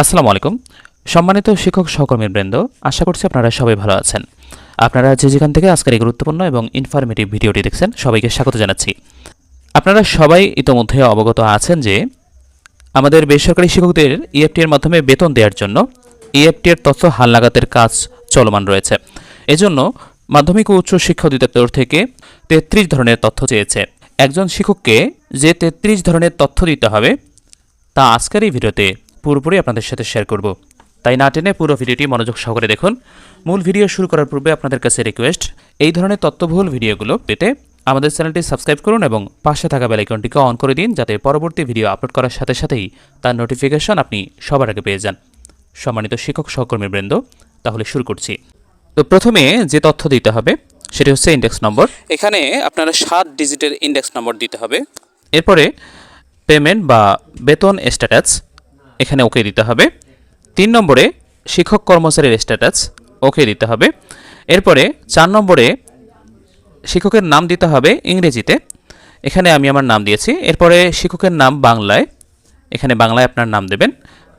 আসসালামু আলাইকুম। সম্মানিত শিক্ষক সহকর্মীর বৃন্দ, আশা করছি আপনারা সবাই ভালো আছেন। আপনারা যে যেখান থেকে আজকের এই গুরুত্বপূর্ণ এবং ইনফরমেটিভ ভিডিওটি দেখছেন, সবাইকে স্বাগত জানাচ্ছি। আপনারা সবাই ইতোমধ্যে অবগত আছেন যে, আমাদের বেসরকারি শিক্ষকদের ইএফটি এর মাধ্যমে বেতন দেওয়ার জন্য ইএফটি এর তথ্য হালনাগাদের কাজ চলমান রয়েছে। এজন্য মাধ্যমিক ও উচ্চ শিক্ষা অধিদপ্তর থেকে তেত্রিশ ধরনের তথ্য চেয়েছে। একজন শিক্ষককে যে তেত্রিশ ধরনের তথ্য দিতে হবে, তা আজকের এই ভিডিওতে পুরোপুরি আপনাদের সাথে শেয়ার করব। তাই না টেনে পুরো ভিডিওটি মনোযোগ সহকারে দেখুন। মূল ভিডিও শুরু করার পূর্বে আপনাদের কাছে রিকোয়েস্ট এই ধরনের তথ্যবহুল ভিডিওগুলো পেতে আমাদের চ্যানেলটি সাবস্ক্রাইব করুন এবং পাশে থাকা বেলাইকনটিকে অন করে দিন যাতে পরবর্তী ভিডিও আপলোড করার সাথে সাথেই তার নোটিফিকেশন আপনি সবার আগে পেয়ে যান। সম্মানিত শিক্ষক সহকর্মীবৃন্দ, তাহলে শুরু করছি। তো প্রথমে যে তথ্য দিতে হবে, সেটি হচ্ছে ইন্ডেক্স নম্বর এখানে আপনারা সাত ডিজিটের ইন্ডেক্স নম্বর দিতে হবে। এরপরে পেমেন্ট বা বেতন স্ট্যাটাস এখানে ওকে দিতে হবে। তিন নম্বরে শিক্ষক কর্মচারীর স্ট্যাটাস ওকে দিতে হবে। এরপরে চার নম্বরে শিক্ষকের নাম দিতে হবে ইংরেজিতে। এখানে আমি আমার নাম দিয়েছি। এরপরে শিক্ষকের নাম বাংলায়। এখানে বাংলায় আপনার নাম দেবেন।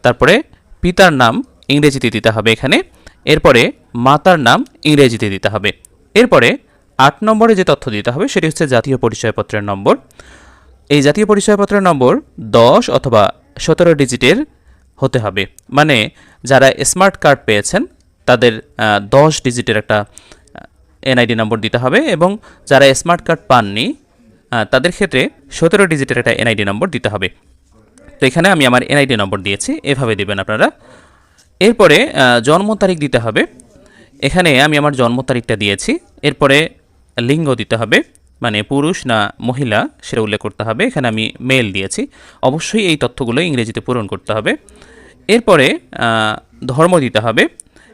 তারপরে পিতার নাম ইংরেজিতে দিতে হবে এখানে। এরপরে মাতার নাম ইংরেজিতে দিতে হবে। এরপরে আট নম্বরে যে তথ্য দিতে হবে সেটি হচ্ছে জাতীয় পরিচয়পত্রের নম্বর। এই জাতীয় পরিচয়পত্রের নম্বর দশ অথবা সতেরো ডিজিটের হতে হবে। মানে যারা স্মার্ট কার্ড পেয়েছেন, তাদের দশ ডিজিটের একটা এনআইডি নম্বর দিতে হবে এবং যারা স্মার্ট কার্ড পাননি তাদের ক্ষেত্রে সতেরো ডিজিটের একটা এনআইডি নম্বর দিতে হবে। তো এখানে আমি আমার এনআইডি নম্বর দিয়েছি, এভাবে দিবেন আপনারা। এরপরে জন্ম তারিখ দিতে হবে। এখানে আমি আমার জন্ম তারিখটা দিয়েছি। এরপরে লিঙ্গ দিতে হবে। মানে পুরুষ না মহিলা সেটা উল্লেখ করতে হবে। এখানে আমি মেল দিয়েছি। অবশ্যই এই তথ্যগুলো ইংরেজিতে পূরণ করতে হবে। এরপরে ধর্ম দিতে হবে।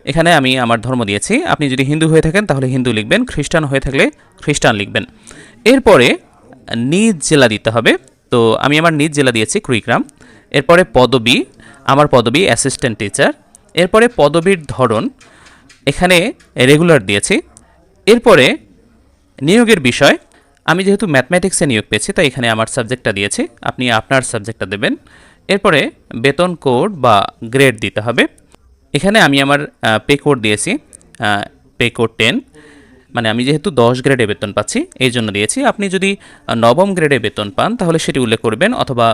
এখানে আমি আমার ধর্ম দিয়েছি। আপনি যদি হিন্দু হয়ে থাকেন তাহলে হিন্দু লিখবেন, খ্রিস্টান হয়ে থাকলে খ্রিস্টান লিখবেন। এরপরে, নিজ জেলা দিতে হবে। তো আমি আমার নিজ জেলা দিয়েছি কুড়িগ্রাম। এরপরে পদবি, আমার পদবি অ্যাসিস্ট্যান্ট টিচার এরপরে পদবীর ধরন, এখানে রেগুলার দিয়েছি। এরপরে নিয়োগের বিষয় আমি যেহেতু ম্যাথমেটিক্সে নিয়োগ পেয়েছি, তাই এখানে আমার সাবজেক্টটা দিয়েছি। আপনি আপনার সাবজেক্টটা দেবেন। এরপরে বেতন কোড বা গ্রেড দিতে হবে। এখানে আমি আমার পে কোড দিয়েছি পে কোড টেন মানে আমি যেহেতু দশ গ্রেডে বেতন পাচ্ছি, এই জন্য দিয়েছি। আপনি যদি নবম গ্রেডে বেতন পান, তাহলে সেটি উল্লেখ করবেন, অথবা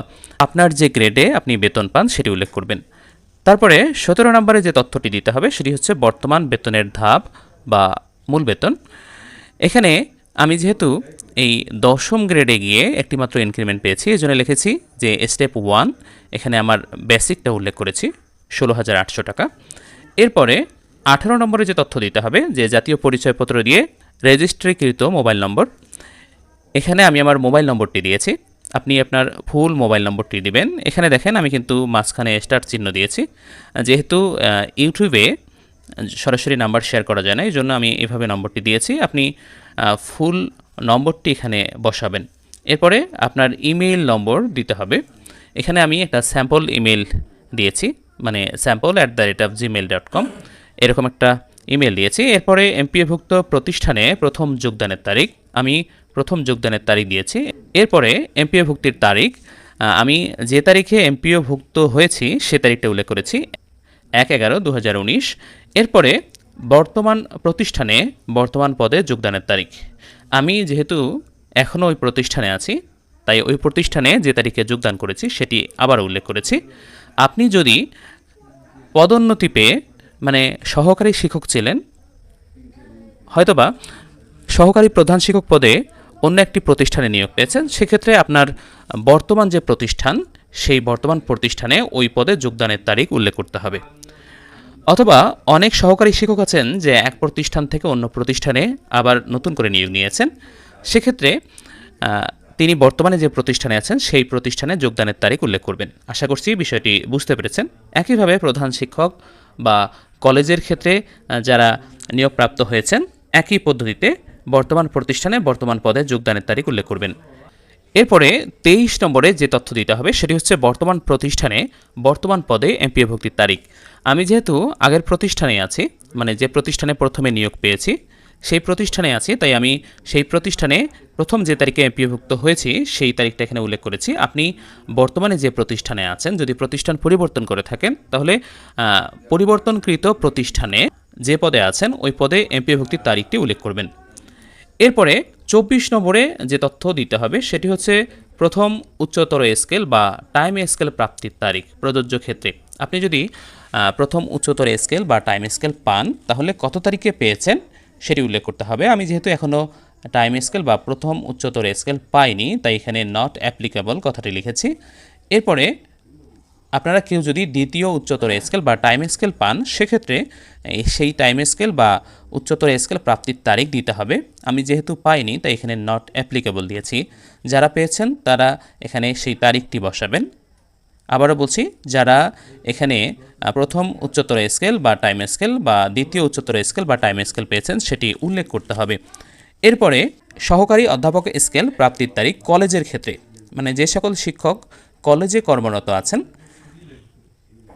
আপনার যে গ্রেডে আপনি বেতন পান, সেটি উল্লেখ করবেন। তারপরে সতেরো নম্বরে যে তথ্যটি দিতে হবে, সেটি হচ্ছে বর্তমান বেতনের ধাপ বা মূল বেতন। এখানে আমি যেহেতু এই দশম গ্রেডে গিয়ে একটিমাত্র ইনক্রিমেন্ট পেয়েছি, এই জন্য লিখেছি যে স্টেপ ওয়ান এখানে আমার বেসিকটা উল্লেখ করেছি ষোলো হাজার আটশো টাকা। এরপরে আঠারো নম্বরে যে তথ্য দিতে হবে, যে জাতীয় পরিচয়পত্র দিয়ে রেজিস্ট্রিকৃত মোবাইল নম্বর এখানে আমি আমার মোবাইল নম্বরটি দিয়েছি। আপনি আপনার ফুল মোবাইল নম্বরটি দিবেন। এখানে দেখেন আমি কিন্তু মাঝখানে স্টার চিহ্ন দিয়েছি। যেহেতু ইউটিউবে সরাসরি নাম্বার শেয়ার করা যায় না এই জন্য আমি এভাবে নম্বরটি দিয়েছি। আপনি ফুল নম্বরটি এখানে বসাবেন। এরপরে আপনার ইমেইল নম্বর দিতে হবে। এখানে আমি একটা স্যাম্পল ইমেল দিয়েছি মানে sample at the rate of Gmail dot com. এরকম একটা ইমেল দিয়েছি। এরপরে এমপিএভুক্ত প্রতিষ্ঠানে প্রথম যোগদানের তারিখ, আমি প্রথম যোগদানের তারিখ দিয়েছি। এরপরে এমপিও ভুক্তির তারিখ আমি যে তারিখে এমপিওভুক্ত হয়েছি সে তারিখটা উল্লেখ করেছি। এক এগারো দু এরপরে বর্তমান প্রতিষ্ঠানে বর্তমান পদে যোগদানের তারিখ। আমি যেহেতু এখনও ওই প্রতিষ্ঠানে আছি, তাই ওই প্রতিষ্ঠানে যে তারিখে যোগদান করেছি সেটি আবার উল্লেখ করেছি। আপনি যদি পদোন্নতি পেয়ে মানে সহকারী শিক্ষক ছিলেন, হয়তোবা সহকারী প্রধান শিক্ষক পদে অন্য একটি প্রতিষ্ঠানে নিয়োগ পেয়েছেন, সেক্ষেত্রে আপনার বর্তমান যে প্রতিষ্ঠান, সেই বর্তমান প্রতিষ্ঠানে ওই পদে যোগদানের তারিখ উল্লেখ করতে হবে। অথবা অনেক সহকারী শিক্ষক আছেন যে এক প্রতিষ্ঠান থেকে অন্য প্রতিষ্ঠানে আবার নতুন করে নিয়োগ নিয়েছেন। সেক্ষেত্রে তিনি বর্তমানে যে প্রতিষ্ঠানে আছেন, সেই প্রতিষ্ঠানে যোগদানের তারিখ উল্লেখ করবেন। আশা করছি বিষয়টি বুঝতে পেরেছেন। একইভাবে প্রধান শিক্ষক বা কলেজের ক্ষেত্রে যারা নিয়োগপ্রাপ্ত হয়েছেন, একই পদ্ধতিতে বর্তমান প্রতিষ্ঠানে বর্তমান পদে যোগদানের তারিখ উল্লেখ করবেন। এরপরে তেইশ নম্বরে যে তথ্য দিতে হবে, সেটি হচ্ছে বর্তমান প্রতিষ্ঠানে বর্তমান পদে এমপিএ ভক্তির তারিখ। আমি যেহেতু আগের প্রতিষ্ঠানে আছি মানে যে প্রতিষ্ঠানে প্রথমে নিয়োগ পেয়েছি, সেই প্রতিষ্ঠানে আছি, তাই আমি সেই প্রতিষ্ঠানে প্রথম যে তারিখে এমপিওভুক্ত হয়েছি, সেই তারিখটা এখানে উল্লেখ করেছি। আপনি বর্তমানে যে প্রতিষ্ঠানে আছেন, যদি প্রতিষ্ঠান পরিবর্তন করে থাকেন, তাহলে পরিবর্তনকৃত প্রতিষ্ঠানে যে পদে আছেন, ওই পদে এমপিওভুক্তির তারিখটি উল্লেখ করবেন। এরপরে চব্বিশ নম্বরে যে তথ্য দিতে হবে, সেটি হচ্ছে প্রথম উচ্চতর স্কেল বা টাইম স্কেল প্রাপ্তির তারিখ প্রযোজ্য ক্ষেত্রে। আপনি যদি প্রথম উচ্চতর স্কেল বা টাইম স্কেল পান, তাহলে কত তারিখে পেয়েছেন সেটি উল্লেখ করতে হবে। আমি যেহেতু এখনও টাইম স্কেল বা প্রথম উচ্চতর স্কেল পাইনি, তাই এখানে নট অ্যাপ্লিকেবল কথাটি লিখেছি। এরপরে আপনারা কেউ যদি দ্বিতীয় উচ্চতর স্কেল বা টাইম স্কেল পান, সেক্ষেত্রে সেই টাইম স্কেল বা উচ্চতর স্কেল প্রাপ্তির তারিখ দিতে হবে। আমি যেহেতু পাইনি, তাই এখানে নট অ্যাপ্লিকেবল দিয়েছি। যারা পেয়েছেন, তারা এখানে সেই তারিখটি বসাবেন। আবারও বলছি, যারা এখানে প্রথম উচ্চতর স্কেল বা টাইম স্কেল বা দ্বিতীয় উচ্চতর স্কেল বা টাইম স্কেল পেয়েছেন, সেটি উল্লেখ করতে হবে। এরপরে, সহকারী অধ্যাপক স্কেল প্রাপ্তির তারিখ কলেজের ক্ষেত্রে। মানে যে সকল শিক্ষক কলেজে কর্মরত আছেন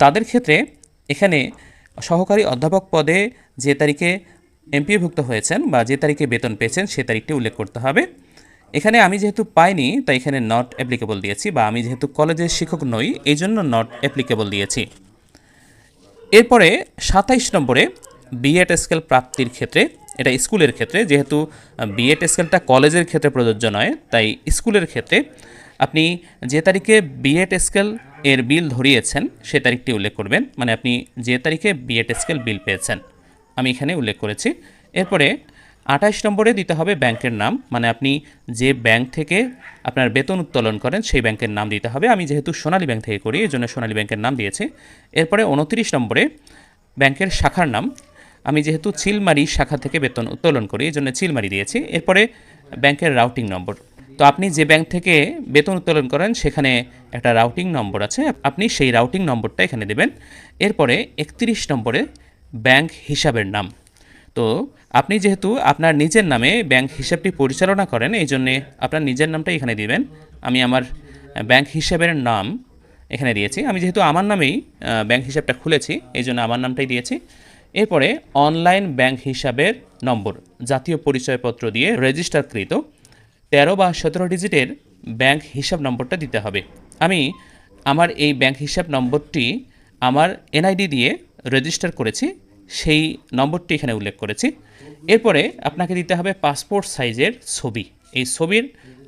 তাদের ক্ষেত্রে এখানে সহকারী অধ্যাপক পদে যে তারিখে এমপিভুক্ত হয়েছেন বা যে তারিখে বেতন পেয়েছেন সে তারিখটি উল্লেখ করতে হবে। এখানে আমি যেহেতু পাইনি, তাই এখানে নট অ্যাপ্লিকেবল দিয়েছি বা আমি যেহেতু কলেজের শিক্ষক নই এই জন্য নট অ্যাপ্লিকেবল দিয়েছি। এরপরে সাতাইশ নম্বরে বিএড স্কেল প্রাপ্তির ক্ষেত্রে, এটা স্কুলের ক্ষেত্রে, যেহেতু বিএড স্কেলটা কলেজের ক্ষেত্রে প্রযোজ্য নয়, তাই স্কুলের ক্ষেত্রে আপনি যে তারিখে বিএড স্কেল এর বিল ধরিয়েছেন, সে তারিখটি উল্লেখ করবেন। মানে আপনি যে তারিখে বিএড স্কেল বিল পেয়েছেন। আমি এখানে উল্লেখ করেছি। এরপরে আঠাশ নম্বরে দিতে হবে ব্যাংকের নাম। মানে আপনি যে ব্যাংক থেকে আপনার বেতন উত্তোলন করেন, সেই ব্যাংকের নাম দিতে হবে। আমি যেহেতু সোনালী ব্যাংক থেকে করি, এই জন্য সোনালী ব্যাংকের নাম দিয়েছি। এরপরে উনত্রিশ নম্বরে ব্যাংকের শাখার নাম। আমি যেহেতু চিলমারি শাখা থেকে বেতন উত্তোলন করি, এই জন্য চিলমারি দিয়েছি। এরপরে ব্যাংকের রাউটিং নম্বর। তো আপনি যে ব্যাংক থেকে বেতন উত্তোলন করেন, সেখানে একটা রাউটিং নম্বর আছে। আপনি সেই রাউটিং নম্বরটা এখানে দেবেন। এরপরে একত্রিশ নম্বরে ব্যাংক হিসাবের নাম। তো আপনি যেহেতু আপনার নিজের নামে ব্যাংক হিসাবটি পরিচালনা করেন, এই জন্যে আপনার নিজের নামটা এখানে দিবেন। আমি আমার ব্যাংক হিসাবের নাম এখানে দিয়েছি। আমি যেহেতু আমার নামেই ব্যাংক হিসাবটা খুলেছি, এই জন্য আমার নামটাই দিয়েছি। এরপরে অনলাইন ব্যাংক হিসাবের নম্বর, জাতীয় পরিচয়পত্র দিয়ে রেজিস্টারকৃত তেরো বা সতেরো ডিজিটের ব্যাংক হিসাব নম্বরটা দিতে হবে। আমি আমার এই ব্যাংক হিসাব নম্বরটি আমার এনআইডি দিয়ে রেজিস্টার করেছি, সেই নম্বরটি এখানে উল্লেখ করেছি। এরপরে আপনাকে দিতে হবে পাসপোর্ট সাইজের ছবি। এই ছবির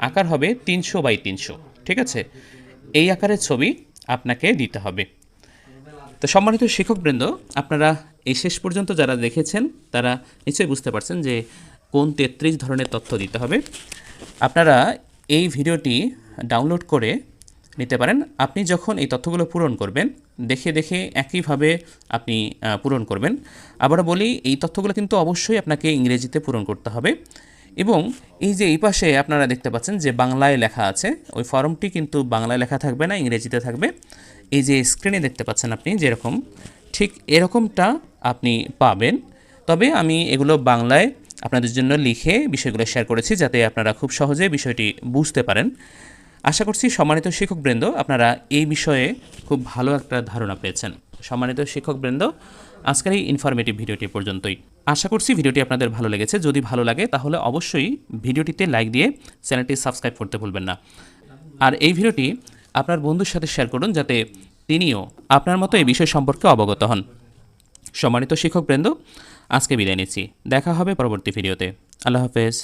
আকার হবে তিনশো বাই তিনশো, ঠিক আছে? এই আকারের ছবি আপনাকে দিতে হবে। তো সম্মানিত শিক্ষকবৃন্দ, আপনারা এই শেষ পর্যন্ত যারা দেখেছেন, তারা নিশ্চয়ই বুঝতে পারছেন যে কোন তেত্রিশ ধরনের তথ্য দিতে হবে। আপনারা এই ভিডিওটি ডাউনলোড করে নিতে পারেন। আপনি যখন এই তথ্যগুলো পূরণ করবেন, দেখে দেখে একইভাবে আপনি পূরণ করবেন। আবার বলি, এই তথ্যগুলো কিন্তু অবশ্যই আপনাকে ইংরেজিতে পূরণ করতে হবে এবং এই যে এই পাশে আপনারা দেখতে পাচ্ছেন যে বাংলায় লেখা আছে, ওই ফর্মটি কিন্তু বাংলায় লেখা থাকবে না, ইংরেজিতে থাকবে। এই যে স্ক্রিনে দেখতে পাচ্ছেন আপনি যেরকম ঠিক এরকমটা আপনি পাবেন। তবে আমি এগুলো বাংলায় আপনাদের জন্য লিখে বিষয়গুলো শেয়ার করেছি যাতে আপনারা খুব সহজে বিষয়টি বুঝতে পারেন। আশা করছি সম্মানিত শিক্ষকবৃন্দ, আপনারা এই বিষয়ে খুব ভালো একটা ধারণা পেয়েছেন। সম্মানিত শিক্ষকবৃন্দ, আজকের এই ইনফরমেটিভ ভিডিওটি পর্যন্তই। আশা করছি ভিডিওটি আপনাদের ভালো লেগেছে। যদি ভালো লাগে, তাহলে অবশ্যই ভিডিওটিতে লাইক দিয়ে চ্যানেলটি সাবস্ক্রাইব করতে ভুলবেন না। আর এই ভিডিওটি আপনার বন্ধুর সাথে শেয়ার করুন যাতে তিনিও আপনার মতো এই বিষয় সম্পর্কে অবগত হন। সম্মানিত শিক্ষকবৃন্দ আজকে বিদায় নিচ্ছি। দেখা হবে পরবর্তী ভিডিওতে। আল্লাহ হাফেজ।